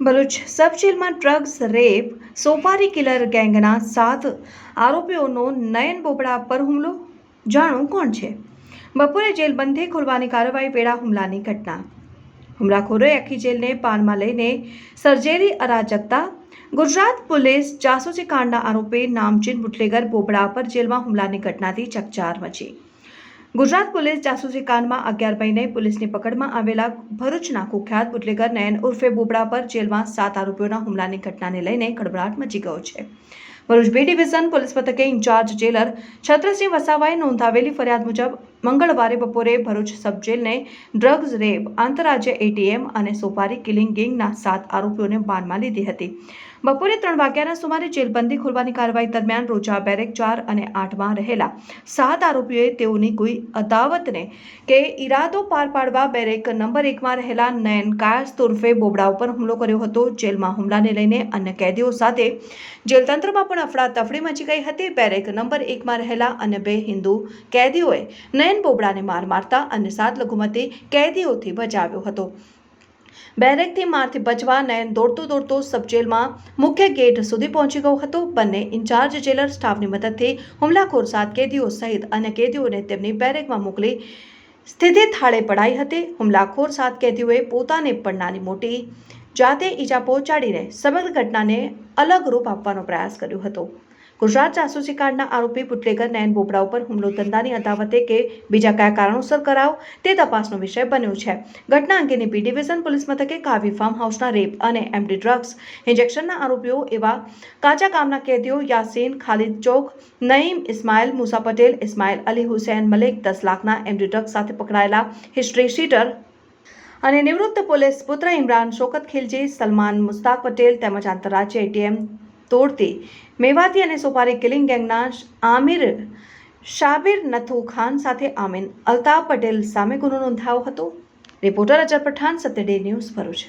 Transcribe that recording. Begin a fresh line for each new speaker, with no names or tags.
ભરૂચ સબ જેલમાં drugs rape સોપારી killer ગેંગના સાત આરોપીઓનો નયન બોબડા પર હુમલો? જાણો કોણ છે? બપોરે જેલ બંધે ખોલવાની કાર્યવાહી વેળા હુમલાની ઘટના. હુમલાખોરોએ આખી જેલને પાનમાં લઈને સર્જેલી અરાજકતા. ગુજરાત પોલીસ જાસૂસી કાંડના આરોપી નામચીન બુટલેગર બોબડા પર જેલમાં હુમલાની ઘટનાથી ચકચાર મચી. ગુજરાત પોલીસ જાસૂસી કાંડમાં અગિયાર મહિને પોલીસની પકડમાં આવેલા ભરૂચના કુખ્યાત બુટલેગર નયન ઉર્ફે બોબડા પર જેલમાં સાત આરોપીઓના હુમલાની ઘટનાને લઈને ખળભળાટ મચી ગયો છે. ભરૂચ બી ડિવિઝન પોલીસ મથકે ઇન્ચાર્જ જેલર છત્રસિંહ વસાવાએ નોંધાવેલી ફરિયાદ મુજબ મંગળવારે બપોરે ભરૂચ સબ ડ્રગ્સ રેપ, આંતરરાજ્ય એટીએમ અને સોપારી કિલિંગ ગેંગના સાત આરોપીઓને બાનમાં લીધી હતી. બપોરે ત્રણ વાગ્યાના સુમારે જેલબંધી ખોલવાની કાર્યવાહી દરમિયાન રોજા બેરેક ચાર અને આઠમાં રહેલા સાત આરોપીઓએ તેઓની કોઈ અદાવતને કે ઈરાદો પાર પાડવા બેરેક નંબર એકમાં રહેલા નયન કાયસ તુર્ફે બોબડા ઉપર હુમલો કર્યો હતો. જેલમાં હુમલાને લઈને અન્ય કેદીઓ સાથે જેલ તંત્રમાં પણ અફડાતફડી મચી હતી. બેરેક નંબર એકમાં રહેલા અન્ય બે હિન્દુ કેદીઓએ નયન બોબડાને માર મારતા અને સાત લઘુમતી કેદીઓથી બચાવ્યો હતો. બેરેકથી મારથી બચવા નયન દોડતો દોડતો સબજેલમાં મુખ્ય ગેટ સુધી પહોંચી ગયો હતો. બંને ઇન્ચાર્જ જેલર સ્ટાફની મદદથી હુમલાખોર સાત કેદીઓ સહિત અન્ય કેદીઓને તેમની બેરેકમાં મોકલી સ્થિતિ થાળે પડાઈ હતી. હુમલાખોર સાત કેદીઓએ પોતાને પણ નાની મોટી જાતે ઈજા પહોંચાડીને સમગ્ર ઘટનાને અલગ રૂપ આપવાનો પ્રયાસ કર્યો હતો. ગુજરાત જાસૂસી કાંડના આરોપી બુટલેગર નયન બોબડા ઉપર હુમલો ધંધાની અદાવતે કે બીજા કયા કારણોસર કરાવ તે તપાસનો વિષય બન્યો છે. ઘટના અંગેની બી ડિવિઝન પોલીસ મથકે કાવી ફાર્મ હાઉસના રેપ અને એમડી ડ્રગ્સ ઇન્જેક્શનના આરોપીઓ એવા કાચા કામના કેદીઓ યાસીન, ખાલિદ ચોક નઈમ ઇસ્માઇલ, મુસા પટેલ, ઇસ્માઇલ અલી હુસૈન મલિક દસ લાખના એમડી ડ્રગ્સ સાથે પકડાયેલા હિસ્ટ્રી શીટર અને નિવૃત્ત પોલીસ પુત્ર ઇમરાન શોકત ખિલજી, સલમાન મુસ્તાક પટેલ તેમજ આંતરરાજ્ય એટીએમ તોડતી મેવાતી અને સોપારી કિલિંગ ગેંગના આમિર શાબિર નથુ ખાન સાથે આમિન અલ્તાફ પટેલ સામે ગુનો નોંધાયો હતો. Reporter Azhar Pathan Satya day news Bharuch.